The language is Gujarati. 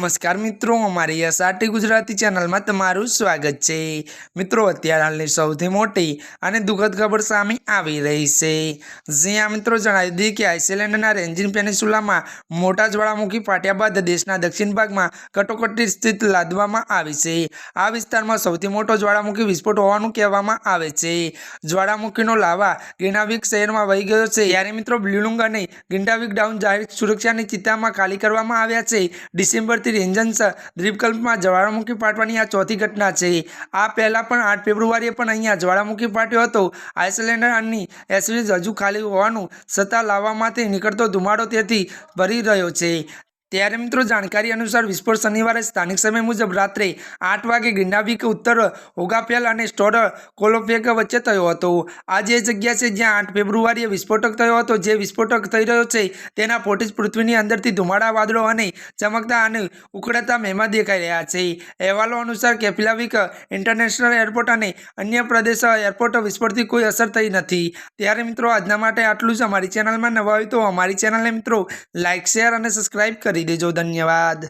નમસ્કાર મિત્રો, અમારી એસઆરટી ગુજરાતી ચેનલમાં તમારું સ્વાગત છે. મિત્રો, અત્યારે હાલની સૌથી મોટી અને દુઃખદ ખબર સામે આવી રહી છે. જ્યાં મિત્રો, જણાવી દીધી કે આઇસલેન્ડના રેન્જિન પેનિસુલામાં મોટા જ્વાળામુખી ફાટ્યા બાદ દેશના દક્ષિણ ભાગમાં કટોકટી સ્થિત લાદવામાં આવી છે. આ વિસ્તારમાં સૌથી મોટો જ્વાળામુખી વિસ્ફોટ હોવાનું કહેવામાં આવે છે. જ્વાળામુખીનો લાવા ગિનાવિક શહેરમાં વહી ગયો છે. ત્યારે મિત્રો બ્લુલુંગ અને ગિંડાવિક ડાઉન જાહેર સુરક્ષાની ચિત્તામાં ખાલી કરવામાં આવ્યા છે. ડિસેમ્બરથી રેન્જન્સ દ્વીપકલ્પમાં જ્વાળામુખી ફાટવાની આ ચોથી ઘટના છે. આ પહેલાં પણ આઠ ફેબ્રુઆરીએ પણ અહીંયા જ્વાળામુખી ફાટ્યો હતો. આઇસલેન્ડની એસવીજ હજુ ખાલી હોવાનું છતાં લાવવામાંથી નીકળતો ધુમાડો તેથી ભરી રહ્યો છે. ત્યારે મિત્રો જાણકારી અનુસાર વિસ્ફોટ શનિવારે સ્થાનિક સમય મુજબ રાત્રે આઠ વાગે ગિંડાવિક ઉત્તર ઓગાફેલ અને સ્ટોર કોલોફેક વચ્ચે થયો હતો. આ જે જગ્યા છે જ્યાં આઠ ફેબ્રુઆરીએ વિસ્ફોટક થયો હતો, જે વિસ્ફોટક થઈ રહ્યો છે, તેના ફોટેજ પૃથ્વીની અંદરથી ધુમાડા, વાદળો અને ચમકતા અને ઉકળતા મહેમા દેખાઈ રહ્યા છે. અહેવાલો અનુસાર કેપિલાવિક ઇન્ટરનેશનલ એરપોર્ટ અને અન્ય પ્રદેશ એરપોર્ટ વિસ્ફોટથી કોઈ અસર થઈ નથી. ત્યારે મિત્રો આજના માટે આટલું જ. અમારી ચેનલમાં નવા હોય તો અમારી ચેનલને મિત્રો લાઇક શેર અને સબસ્ક્રાઇબ કરી દેજો ધન્યવાદ.